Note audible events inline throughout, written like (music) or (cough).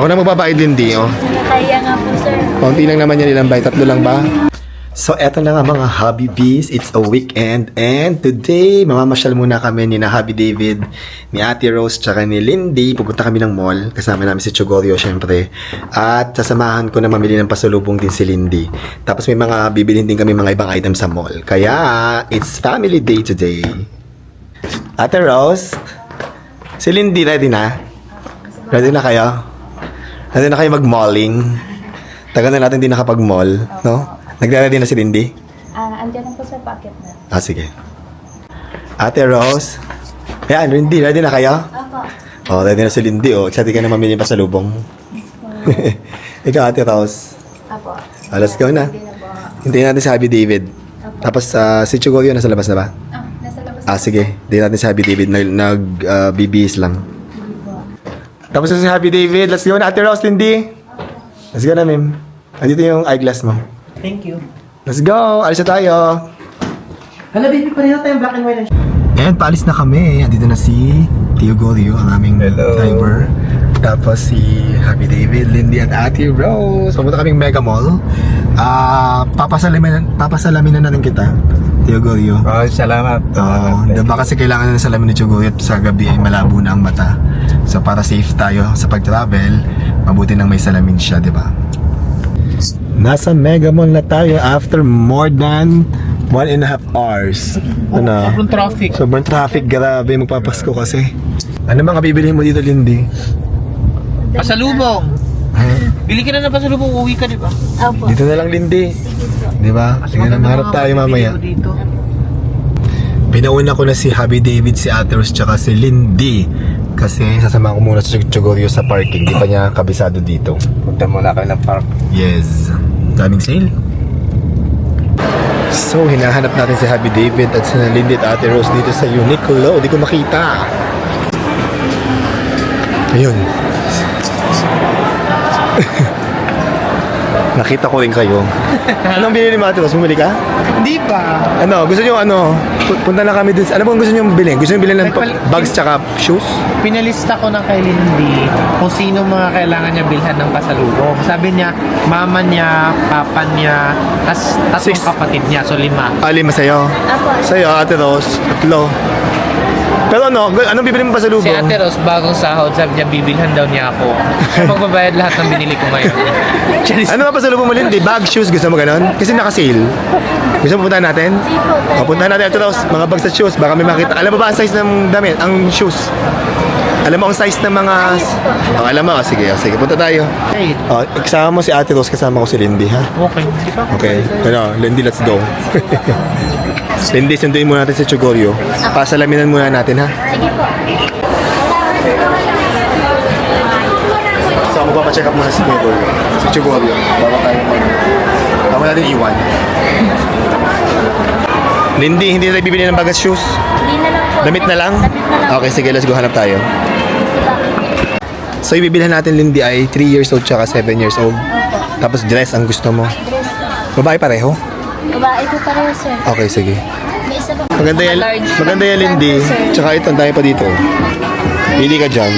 Ako na magbabayad din di, oh. Kaya nga po, sir. Konti lang naman yan ilang bay. Tatlo lang ba? So, eto na nga mga Hobby Bees. It's a weekend. And today, mamamasyal muna kami ni na Hobby David, ni Ate Rose, tsaka ni Lindy. Pupunta kami ng mall. Kasama namin si Chogorio, syempre. At sasamahan ko na mamili ng pasalubong din si Lindy. Tapos may mga bibilhin din kami mga ibang items sa mall. Kaya, it's family day today. Ate Rose, si Lindy ready na? Ready na kayo? Ready na kayo mag-malling? Tagal na natin hindi nakapag-mall, no? Nagre-ready na si Lindy? Ah, andyan lang po sa pocket na. Ah, sige. Ate Rose. Ayan, Lindy, ready na kayo? Opo. Oh, ready na si Lindy, oh. Excited ka na mamili pa sa lubong. (laughs) Ikaw, Ate Rose. Opo. Ah, let's go na. Hindi na po. Hintayin natin si Happy David. Tapos, ah, si Chugorio nasa labas na ba? Ah, nasa labas Ah, sige. Hintayin natin si Happy David. Nag, nag ah, bibihis lang. Po. Tapos na si Happy David. Let's go na, Ate Rose, Lindy. Let's go na, Mim. Andito yung eyeglass mo. Thank you. Let's go! Alis na tayo! Hala, baby, pareho tayong black and white and And paalis na kami. Andito na si Tio Gorio, ang aming Hello. driver. Tapos si Happy David, Lindy at Ate Rose. Pumunta kaming Mega Mall. Ah, papasalamin, papasalamin na natin kita. Tio Gorio. Oh, salamat. Oo, diba kasi kailangan na ng salamin ni Tio Gorio at sa gabi ay malabo na ang mata. So para safe tayo sa pag-travel, mabuti nang may salamin siya, di ba? Nasa Mega Mall na tayo after more than one and a half hours. Ano? Sobrang traffic. Sobrang traffic, grabe. Magpapasko kasi. Ano mga bibilihin mo dito, Lindy? Pasalubong. Bili ka na ng pasalubong, uwi ka, di ba? Opo. Dito na lang, Lindy. Di ba? Sige na, maharap tayo mamaya. Dito. Pinauna ko na si Happy David, si Ate Rose, tsaka si Lindy. Kasi sasama ko muna sa Chogorio sa parking. Di pa niya kabisado dito. Punta muna kayo ng park. Yes. Daming sale. So, hinahanap natin si Happy David at si Lindy at Ate Rose dito sa Uniqlo. Di ko makita. Ayun. (laughs) Nakita ko rin kayo. Anong binili mo Ate Rose? Bumili ka? Hindi pa. Ano, gusto nyo ano, pu- punta na kami dun. sa- Ano bang gusto nyo bilhin? Gusto nyo bilhin ng pa- Nagpal- bags tsaka shoes? Pinalista ko na kay Lindy kung sino mga kailangan niya bilhan ng pasalubong. Sabi niya, mama niya, papa niya, tas tatlong Six. kapatid niya, so lima. Ali, masayo. Opo. Sa'yo, Ate Rose, tatlo. Pero ano, anong bibili mo pa sa lubong? Si Ate Rose, bagong sahod, sabi niya, bibilhan daw niya ako. Siya (laughs) magbabayad lahat ng binili ko ngayon. (laughs) Ano nga pa sa lubong mo, Lindy? Bag, shoes, gusto mo ganon? Kasi naka-sale. Gusto mo puntahan natin? O, puntahan natin, Ate Rose. Mga bags at shoes, baka may makita. Alam mo ba ang size ng damit? Ang shoes? Alam mo ang size ng mga... Oh, alam mo, oh, sige, oh, sige, punta tayo. Hey, Oh, kasama mo si Ate Rose, kasama ko si Lindy, ha? okay. Di ba? Okay. Ano, Lindy, let's go. (laughs) Lindy, sunduin muna natin sa Chogorio. Pasalaminan muna natin, ha? Sige po. So, magpapacheck up muna si Chogorio. Si Chogorio. Bawa tayo mag... Bawa natin iwan. Lindy, hindi na tayo bibili ng bagas shoes. Hindi na lang po. Damit na lang? Damit na lang. Okay, sige, let's go. Hanap tayo. So, ibibilhan natin, Lindy, ay 3 years old tsaka 7 years old. Tapos dress ang gusto mo. Babae pareho? Babae po pareho, sir. Okay, sige. May isa pa. Maganda yan, Large. maganda yan, Lindy. Tsaka ito, ang dami pa dito. Pili ka dyan.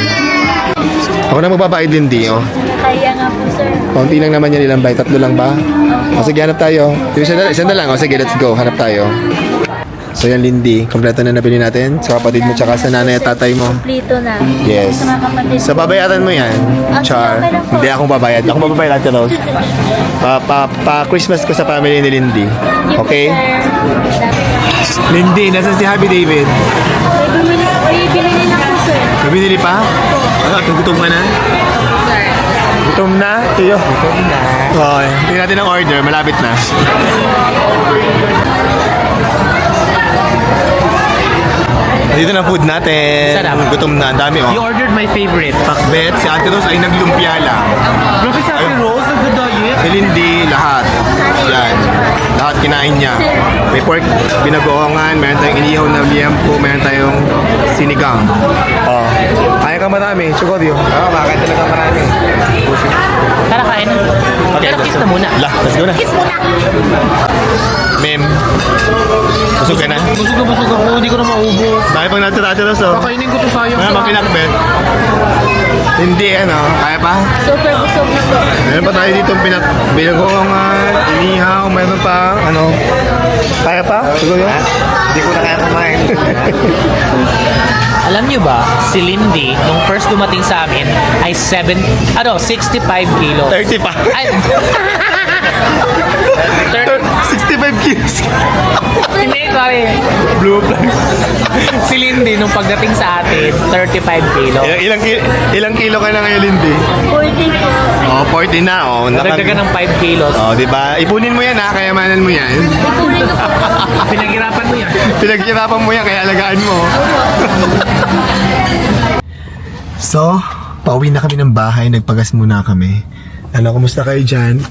Ako na magbabayad, Lindy, oh. Kaya nga po, sir. Konti lang naman yan ilang bay. Tatlo lang ba? O sige, hanap tayo. Isa na, isa na lang. O sige, let's go. Hanap tayo. So yan, Lindy. Kompleto na nabili natin. Sa kapatid mo tsaka sa nanay at tatay mo. Komplito na. Yes. Sa mga kapatid. So babayaran mo yan, Ah, Char. okay lang po. Hindi akong babayad. Ako babayad Ate Rose. (laughs) Pa, pa, pa Christmas ko sa family ni Lindy. Thank you, Okay? sir. Lindy, nasa si Happy David? May bumili, may binili na po, sir. May binili pa? Ano, gutom ka na? Sir. Gutom na? Tiyo. Gutom na. Okay. Tingnan natin ang order. Malapit na. Dito na food natin. Sarap. Gutom na. Ang dami You oh. ordered my favorite. Pakbet. Si Ate Rose ay naglumpia lang. Grabe sa Ate Rose, ang good diet. Si Lindy, lahat. Yan. Lahat kinain niya. May pork binagoongan, meron tayong inihaw na liempo, meron tayong sinigang. Oh. Kaya ka marami. Chocoryo. Oo, oh, bakit talaga marami? Tara, kain. Okay, Pero Kiss na muna. La, let's go na. Kiss muna. Mem. Busog ka na? Busog na busog ako, hindi ko na maubos. Bakit pag natira-tira so? Kakainin ko to sayang Ano ba pinakbet? Hindi, ano? Kaya pa? Super busog na po. Meron pa tayo dito pinak... Binagongan, inihaw, meron pa, ano? Kaya pa? Siguro yun? Hindi ko na kaya kumain. (laughs) Alam niyo ba, si Lindy, nung first dumating sa amin, ay 7, ano, 65 kilos. 30 pa. Ay, (laughs) 30, 65 kilos. Sorry. Blue flag. (laughs) Si Lindy, nung pagdating sa atin, 35 kilos. Ilang, ilang, ki- ilang kilo ka na ngayon, Lindy? 40 po. Oh, 40 na. Oh, Nadagdagan ng 5 kilos. Oh, di ba? Ipunin mo yan ha, kayamanan mo yan. Ituloy ko po. (laughs) Pinaghirapan mo yan. Pinaghirapan mo yan, kaya alagaan mo. (laughs) so, pauwi na kami ng bahay, nagpagas muna kami. Ano, kumusta kayo dyan?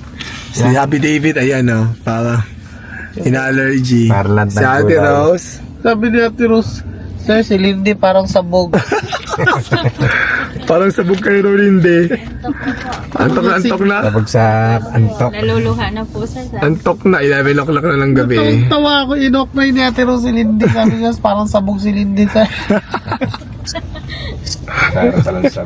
Si Happy David, ayan oh, para ina-allergy. Parlant Si ng Ate. Rose, Sabi ni Ate Rose, Sir, si Lindy parang sabog. (laughs) parang sabog kayo raw Lindy. Antok na, antok na. Tapos sa antok. Naluluha na po, sir. Antok na, 11 o'clock na ng gabi. Tawa ako, inok na ni Ate Rose si Lindy. Sabi niya, parang sabog si Lindy. Sir. Sa, sa, sa